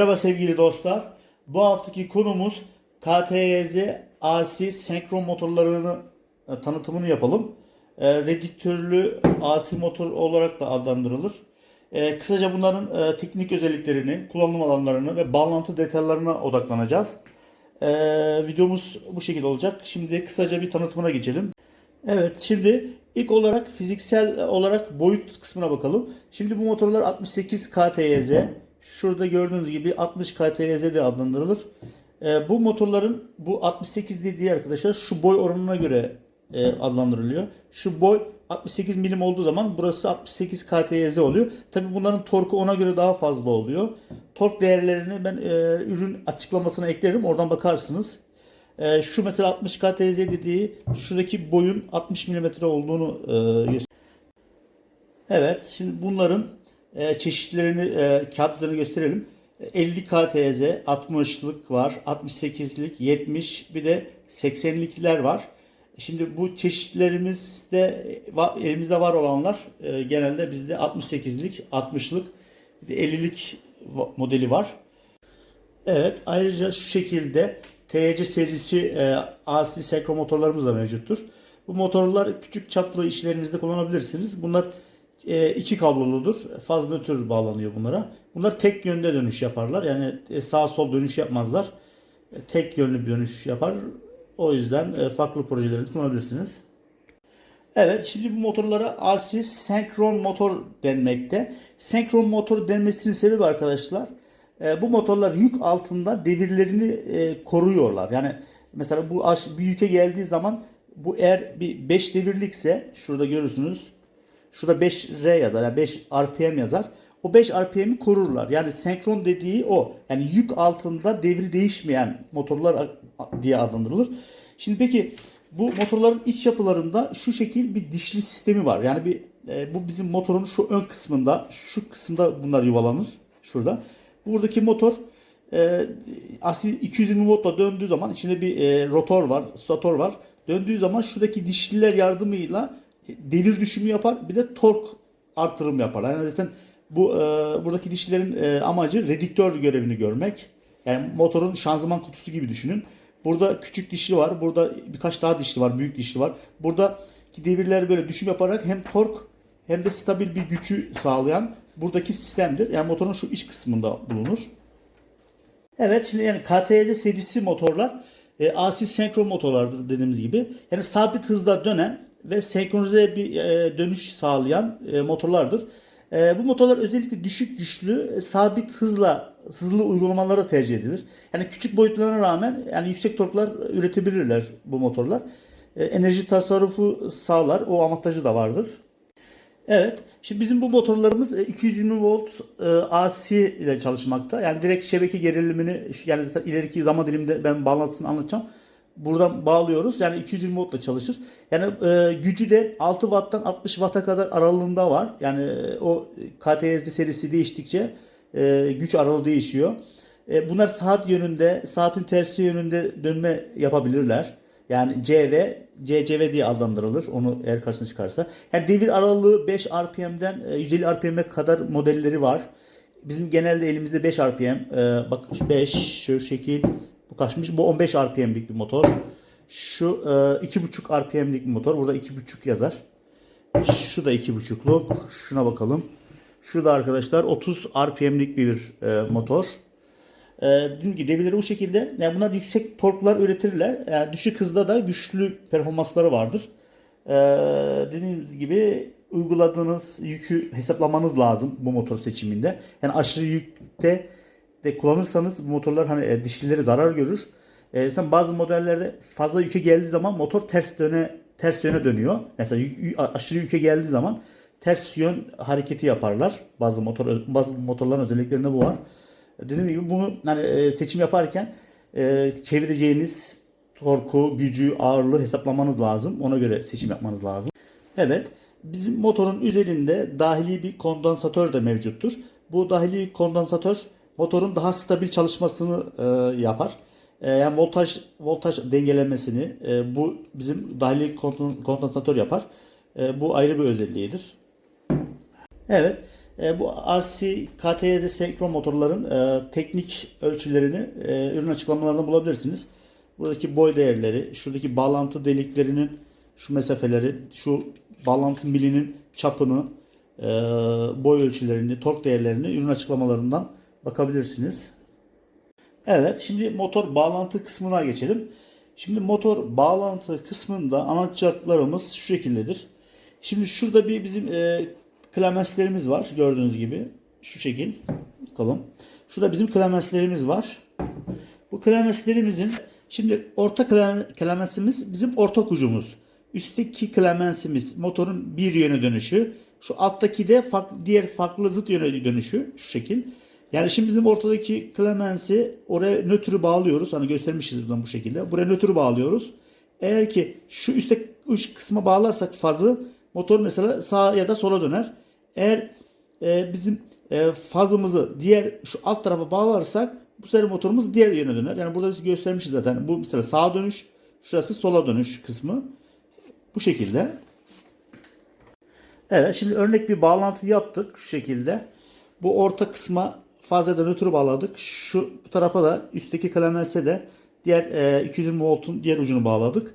Merhaba sevgili dostlar. Bu haftaki konumuz KTYZ AC senkron motorlarını e, tanıtımını yapalım. E, Redüktörlü AC motor olarak da adlandırılır. E, Kısaca bunların e, teknik özelliklerini, kullanım alanlarını ve bağlantı detaylarına odaklanacağız. E, Videomuz bu şekilde olacak. Şimdi kısaca bir tanıtımına geçelim. Evet şimdi ilk olarak fiziksel olarak boyut kısmına bakalım. Şimdi bu motorlar 68 KTYZ. Şurada gördüğünüz gibi 60 KTYZ de adlandırılır. Ee, bu motorların bu 68 dediği arkadaşlar şu boy oranına göre e, adlandırılıyor. Şu boy 68 milim olduğu zaman burası 68 KTYZ oluyor. Tabi bunların torku ona göre daha fazla oluyor. Tork değerlerini ben e, ürün açıklamasına eklerim. Oradan bakarsınız. Ee, şu mesela 60 KTZ dediği şuradaki boyun 60 mm olduğunu e, gösteriyor. Evet şimdi bunların e, çeşitlerini e, kağıt gösterelim. E, 50 KTZ, 60'lık var, 68'lik, 70 bir de 80'likler var. Şimdi bu çeşitlerimizde elimizde var olanlar e, genelde bizde 68'lik, 60'lık, bir de 50'lik va- modeli var. Evet, ayrıca şu şekilde TC serisi e, AC senkron motorlarımız da mevcuttur. Bu motorlar küçük çaplı işlerinizde kullanabilirsiniz. Bunlar e, iki kabloludur. Faz nötr bağlanıyor bunlara. Bunlar tek yönde dönüş yaparlar. Yani e, sağ sol dönüş yapmazlar. E, tek yönlü bir dönüş yapar. O yüzden e, farklı projelerde kullanabilirsiniz. Evet şimdi bu motorlara AC senkron motor denmekte. Senkron motor denmesinin sebebi arkadaşlar bu motorlar yük altında devirlerini koruyorlar. Yani mesela bu bir yüke geldiği zaman bu eğer bir 5 devirlikse şurada görürsünüz. Şurada 5R yazar. Yani 5 RPM yazar. O 5 RPM'i korurlar. Yani senkron dediği o. Yani yük altında devri değişmeyen motorlar diye adlandırılır. Şimdi peki bu motorların iç yapılarında şu şekil bir dişli sistemi var. Yani bir e, bu bizim motorun şu ön kısmında, şu kısımda bunlar yuvalanır. Şurada. Buradaki motor e, asil 220 voltla döndüğü zaman içinde bir e, rotor var, stator var. Döndüğü zaman şuradaki dişliler yardımıyla devir düşümü yapar. Bir de tork artırım yapar. Yani zaten bu e, buradaki dişlilerin e, amacı redüktör görevini görmek. Yani motorun şanzıman kutusu gibi düşünün. Burada küçük dişli var. Burada birkaç daha dişli var. Büyük dişli var. Buradaki devirler böyle düşüm yaparak hem tork hem de stabil bir gücü sağlayan buradaki sistemdir. Yani motorun şu iç kısmında bulunur. Evet şimdi yani KTZ serisi motorlar e, AC senkron motorlardır dediğimiz gibi. Yani sabit hızla dönen ve senkronize bir e, dönüş sağlayan e, motorlardır. E, bu motorlar özellikle düşük güçlü, e, sabit hızla hızlı uygulamalara tercih edilir. Yani küçük boyutlarına rağmen yani yüksek torklar üretebilirler bu motorlar. E, enerji tasarrufu sağlar. O avantajı da vardır. Evet. Şimdi bizim bu motorlarımız e, 220 volt e, AC ile çalışmakta. Yani direkt şebeke gerilimini yani ileriki zaman diliminde ben bağlantısını anlatacağım. Buradan bağlıyoruz. Yani 220 voltla çalışır. Yani e, gücü de 6 watttan 60 watt'a kadar aralığında var. Yani e, o KTSD serisi değiştikçe e, güç aralığı değişiyor. E, bunlar saat yönünde, saatin tersi yönünde dönme yapabilirler. Yani CV, CCV diye adlandırılır. Onu eğer karşısına çıkarsa. Yani devir aralığı 5 RPM'den e, 150 RPM'e kadar modelleri var. Bizim genelde elimizde 5 RPM. E, bak 5 şu şekil bu kaçmış? Bu 15 RPM'lik bir motor. Şu e, 2.5 RPM'lik bir motor. Burada 2.5 yazar. Şu da 2.5'luk. Şuna bakalım. Şu da arkadaşlar 30 RPM'lik bir e, motor. E, dediğim devirleri bu şekilde. Yani bunlar yüksek torklar üretirler. Yani düşük hızda da güçlü performansları vardır. E, dediğimiz gibi uyguladığınız yükü hesaplamanız lazım bu motor seçiminde. Yani aşırı yükte de kullanırsanız motorlar hani e, dişlileri zarar görür. E, sen bazı modellerde fazla yüke geldiği zaman motor ters döne ters yöne dönüyor. Mesela yük- aşırı yüke geldiği zaman ters yön hareketi yaparlar. Bazı motor bazı motorların özelliklerinde bu var. Dediğim gibi bunu hani e, seçim yaparken e, çevireceğiniz torku, gücü, ağırlığı hesaplamanız lazım. Ona göre seçim yapmanız lazım. Evet. Bizim motorun üzerinde dahili bir kondansatör de mevcuttur. Bu dahili kondansatör motorun daha stabil çalışmasını e, yapar. E, yani voltaj voltaj dengelemesini e, bu bizim dahili kondan- kondansatör yapar. E, bu ayrı bir özelliğidir. Evet. E, bu AC KTZ senkron motorların e, teknik ölçülerini e, ürün açıklamalarında bulabilirsiniz. Buradaki boy değerleri, şuradaki bağlantı deliklerinin şu mesafeleri, şu bağlantı milinin çapını, e, boy ölçülerini, tork değerlerini ürün açıklamalarından bakabilirsiniz. Evet, şimdi motor bağlantı kısmına geçelim. Şimdi motor bağlantı kısmında anlatacaklarımız şu şekildedir. Şimdi şurada bir bizim e, klemenslerimiz var gördüğünüz gibi. Şu şekil. Bakalım. Şurada bizim klemenslerimiz var. Bu klemenslerimizin şimdi orta klem- klemensimiz bizim ortak ucumuz. Üstteki klemensimiz motorun bir yöne dönüşü. Şu alttaki de farklı, diğer farklı zıt yöne dönüşü. Şu şekil. Yani şimdi bizim ortadaki klemensi oraya nötrü bağlıyoruz. Hani göstermişiz buradan bu şekilde. Buraya nötrü bağlıyoruz. Eğer ki şu üstte uç kısma bağlarsak fazı motor mesela sağa ya da sola döner. Eğer e, bizim e, fazımızı diğer şu alt tarafa bağlarsak bu sefer motorumuz diğer yöne döner. Yani burada biz göstermişiz zaten. Bu mesela sağa dönüş, şurası sola dönüş kısmı. Bu şekilde. Evet şimdi örnek bir bağlantı yaptık şu şekilde. Bu orta kısma fazladan nötrü bağladık. Şu bu tarafa da üstteki klemense de diğer e, 220 voltun diğer ucunu bağladık.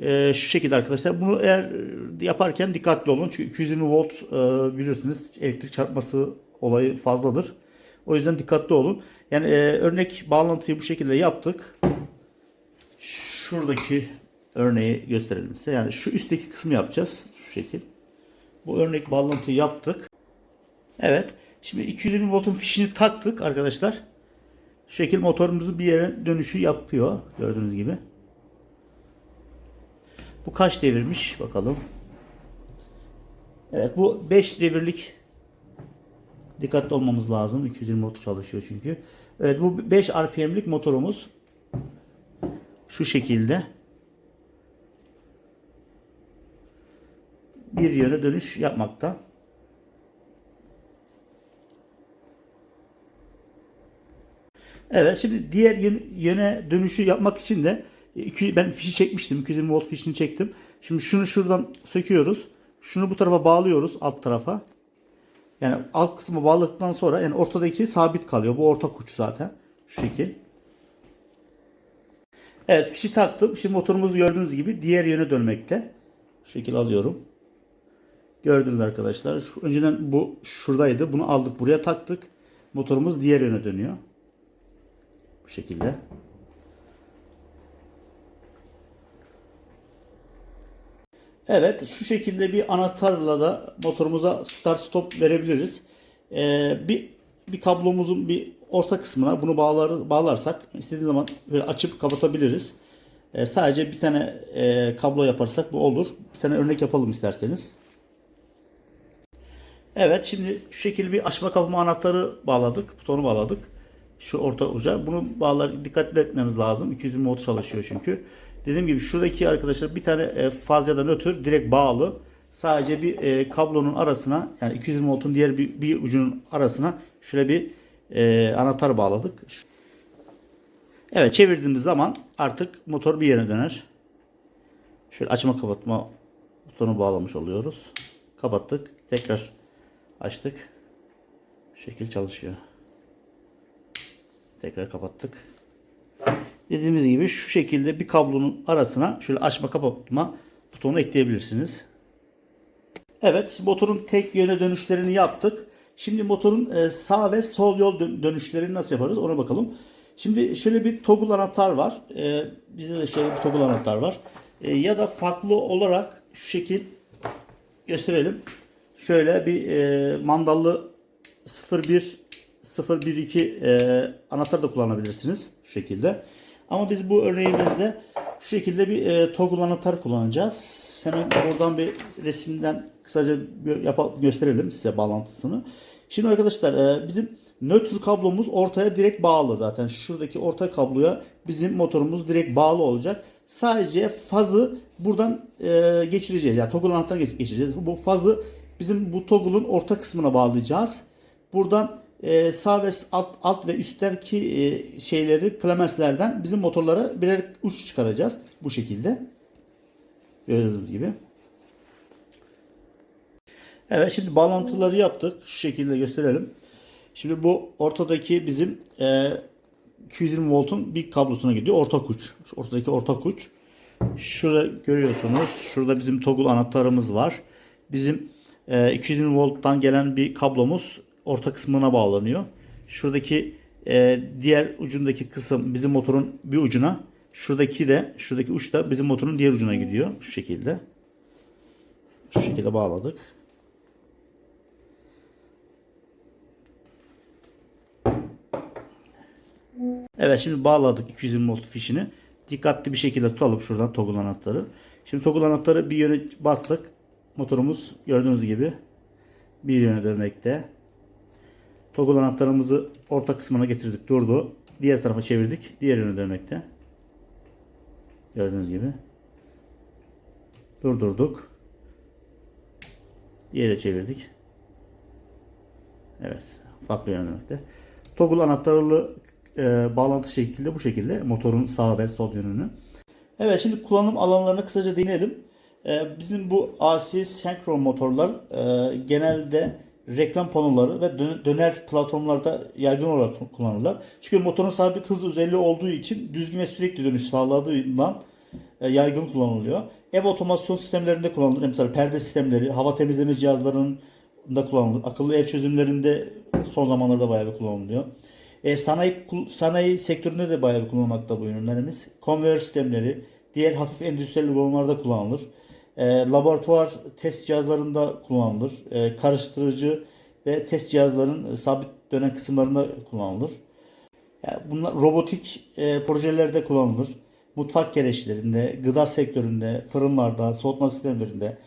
E, şu şekilde arkadaşlar. Bunu eğer yaparken dikkatli olun. Çünkü 220 volt e, bilirsiniz elektrik çarpması olayı fazladır. O yüzden dikkatli olun. Yani e, örnek bağlantıyı bu şekilde yaptık. Şuradaki örneği gösterelim size. Yani şu üstteki kısmı yapacağız. Şu şekil. Bu örnek bağlantıyı yaptık. Evet. Şimdi 220 voltun fişini taktık arkadaşlar. Şu şekil motorumuzu bir yere dönüşü yapıyor. Gördüğünüz gibi. Bu kaç devirmiş bakalım. Evet bu 5 devirlik dikkatli olmamız lazım. 220 volt çalışıyor çünkü. Evet bu 5 RPM'lik motorumuz. Şu şekilde. Bir yöne dönüş yapmakta. Evet şimdi diğer yön- yöne dönüşü yapmak için de ben fişi çekmiştim. 220 volt fişini çektim. Şimdi şunu şuradan söküyoruz. Şunu bu tarafa bağlıyoruz alt tarafa. Yani alt kısmı bağladıktan sonra yani ortadaki sabit kalıyor. Bu orta uç zaten. Şu şekil. Evet fişi taktım. Şimdi motorumuz gördüğünüz gibi diğer yöne dönmekte. Şu şekil alıyorum. Gördünüz arkadaşlar. Önceden bu şuradaydı. Bunu aldık buraya taktık. Motorumuz diğer yöne dönüyor. Bu şekilde. Evet şu şekilde bir anahtarla da motorumuza start stop verebiliriz. Ee, bir bir kablomuzun bir orta kısmına bunu bağlar, bağlarsak istediğiniz zaman böyle açıp kapatabiliriz. Ee, sadece bir tane e, kablo yaparsak bu olur. Bir tane örnek yapalım isterseniz. Evet şimdi şu şekilde bir açma kapama anahtarı bağladık. Butonu bağladık. Şu orta uca. Bunu bağlar dikkatli etmemiz lazım. 220 volt çalışıyor çünkü. Dediğim gibi şuradaki arkadaşlar bir tane e, faz ya da nötr direkt bağlı. Sadece bir e, kablonun arasına yani 220 voltun diğer bir, bir ucunun arasına şöyle bir e, anahtar bağladık. Evet çevirdiğimiz zaman artık motor bir yere döner. Şöyle açma kapatma butonu bağlamış oluyoruz. Kapattık. Tekrar açtık. Şekil çalışıyor. Tekrar kapattık. Dediğimiz gibi şu şekilde bir kablonun arasına şöyle açma kapatma butonu ekleyebilirsiniz. Evet motorun tek yöne dönüşlerini yaptık. Şimdi motorun e, sağ ve sol yol dön- dönüşlerini nasıl yaparız ona bakalım. Şimdi şöyle bir toggle anahtar var. E, bizde de şöyle bir toggle anahtar var. E, ya da farklı olarak şu şekil gösterelim. Şöyle bir mandallı 01 012 e, anahtar da kullanabilirsiniz şu şekilde. Ama biz bu örneğimizde şu şekilde bir e, toggle anahtar kullanacağız. Hemen buradan bir resimden kısaca yapalım, gösterelim size bağlantısını. Şimdi arkadaşlar e, bizim nötr kablomuz ortaya direkt bağlı zaten. Şuradaki orta kabloya bizim motorumuz direkt bağlı olacak. Sadece fazı buradan e, geçireceğiz. Yani toggle anahtarı geç- geçireceğiz. Bu fazı bizim bu toggle'un orta kısmına bağlayacağız. Buradan e, sağ ve alt, alt ve üstteki e, şeyleri klemenslerden bizim motorlara birer uç çıkaracağız. Bu şekilde. Gördüğünüz gibi. Evet şimdi bağlantıları yaptık. Şu şekilde gösterelim. Şimdi bu ortadaki bizim e, 220 voltun bir kablosuna gidiyor. Orta uç. Şu ortadaki orta uç. Şurada görüyorsunuz. Şurada bizim toggle anahtarımız var. Bizim e, 220 volttan gelen bir kablomuz orta kısmına bağlanıyor. Şuradaki e, diğer ucundaki kısım bizim motorun bir ucuna. Şuradaki de şuradaki uç da bizim motorun diğer ucuna gidiyor. Şu şekilde. Şu şekilde bağladık. Evet şimdi bağladık 220 volt fişini. Dikkatli bir şekilde tutalım şuradan toggle anahtarı. Şimdi toggle anahtarı bir yöne bastık. Motorumuz gördüğünüz gibi bir yöne dönmekte. Toggle anahtarımızı orta kısmına getirdik durdu. Diğer tarafa çevirdik. Diğer yöne dönmekte. Gördüğünüz gibi. Durdurduk. Diğere çevirdik. Evet. Farklı dönmekte. Toggle anahtarlı e, bağlantı şekilde bu şekilde motorun sağ ve sol yönünü. Evet şimdi kullanım alanlarına kısaca değinelim. E, bizim bu AC senkron motorlar e, genelde reklam panoları ve dö- döner platformlarda yaygın olarak kullanılırlar. Çünkü motorun sabit hız özelliği olduğu için düzgün ve sürekli dönüş sağladığından e, yaygın kullanılıyor. Ev otomasyon sistemlerinde kullanılır. Mesela perde sistemleri, hava temizleme cihazlarında kullanılır. Akıllı ev çözümlerinde son zamanlarda bayağı bir kullanılıyor. E, sanayi sanayi sektöründe de bayağı bir kullanılmakta bu ürünlerimiz. Konveyör sistemleri, diğer hafif endüstriyel uygulamalarda kullanılır. E, laboratuvar test cihazlarında kullanılır. E, karıştırıcı ve test cihazların e, sabit dönen kısımlarında kullanılır. Yani bunlar robotik e, projelerde kullanılır. Mutfak gereçlerinde, gıda sektöründe, fırınlarda, soğutma sistemlerinde,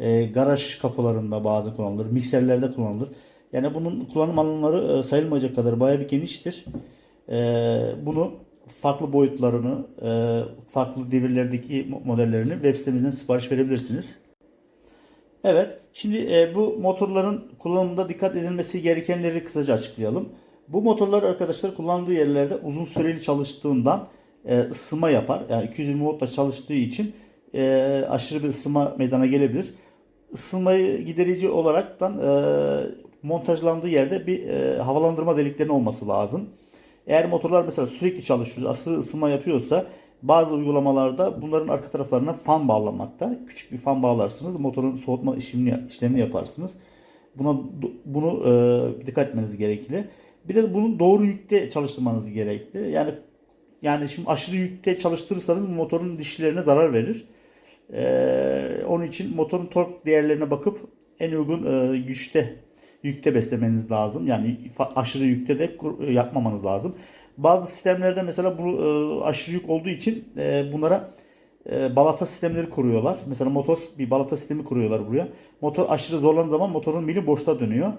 e, garaj kapılarında bazı kullanılır. Mikserlerde kullanılır. Yani bunun kullanım alanları e, sayılmayacak kadar bayağı bir geniştir. E, bunu farklı boyutlarını, e, farklı devirlerdeki modellerini web sitemizden sipariş verebilirsiniz. Evet, şimdi e, bu motorların kullanımında dikkat edilmesi gerekenleri kısaca açıklayalım. Bu motorlar arkadaşlar kullandığı yerlerde uzun süreli çalıştığından e, ısınma yapar. Yani 220 voltla çalıştığı için e, aşırı bir ısınma meydana gelebilir. Isınmayı giderici olaraktan e, montajlandığı yerde bir havalandırma deliklerinin olması lazım. Eğer motorlar mesela sürekli çalışıyor, aşırı ısınma yapıyorsa bazı uygulamalarda bunların arka taraflarına fan bağlamakta. Küçük bir fan bağlarsınız, motorun soğutma işlemini, işlemini yaparsınız. Buna bunu e, dikkat etmeniz gerekli. Bir de bunu doğru yükte çalıştırmanız gerekli. Yani yani şimdi aşırı yükte çalıştırırsanız motorun dişlerine zarar verir. Ee, onun için motorun tork değerlerine bakıp en uygun e, güçte yükte beslemeniz lazım. Yani aşırı yükte de yapmamanız lazım. Bazı sistemlerde mesela bu e, aşırı yük olduğu için e, bunlara e, balata sistemleri kuruyorlar. Mesela motor bir balata sistemi kuruyorlar buraya. Motor aşırı zorlandığı zaman motorun mili boşta dönüyor.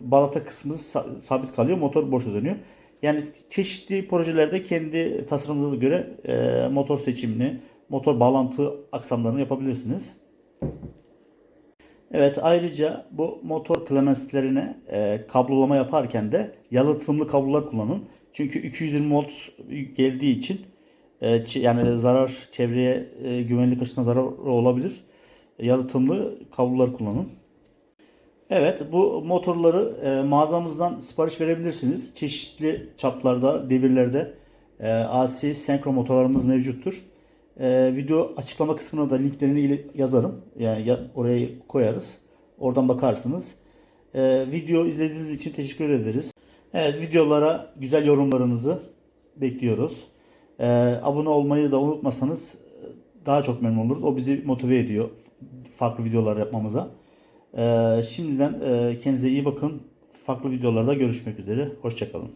Balata kısmı sabit kalıyor. Motor boşta dönüyor. Yani çeşitli projelerde kendi tasarımınıza göre e, motor seçimini, motor bağlantı aksamlarını yapabilirsiniz. Evet ayrıca bu motor klemenslerine e, kablolama yaparken de yalıtımlı kablolar kullanın. Çünkü 220 volt geldiği için e, yani zarar çevreye e, güvenlik açısından zarar olabilir. Yalıtımlı kablolar kullanın. Evet bu motorları e, mağazamızdan sipariş verebilirsiniz. Çeşitli çaplarda, devirlerde e, AC senkron motorlarımız mevcuttur. E, video açıklama kısmına da linklerini yazarım. Yani ya, oraya koyarız. Oradan bakarsınız. E, video izlediğiniz için teşekkür ederiz. Evet videolara güzel yorumlarınızı bekliyoruz. E, abone olmayı da unutmasanız daha çok memnun oluruz. O bizi motive ediyor farklı videolar yapmamıza. Ee, şimdiden e, kendinize iyi bakın. Farklı videolarda görüşmek üzere. Hoşçakalın.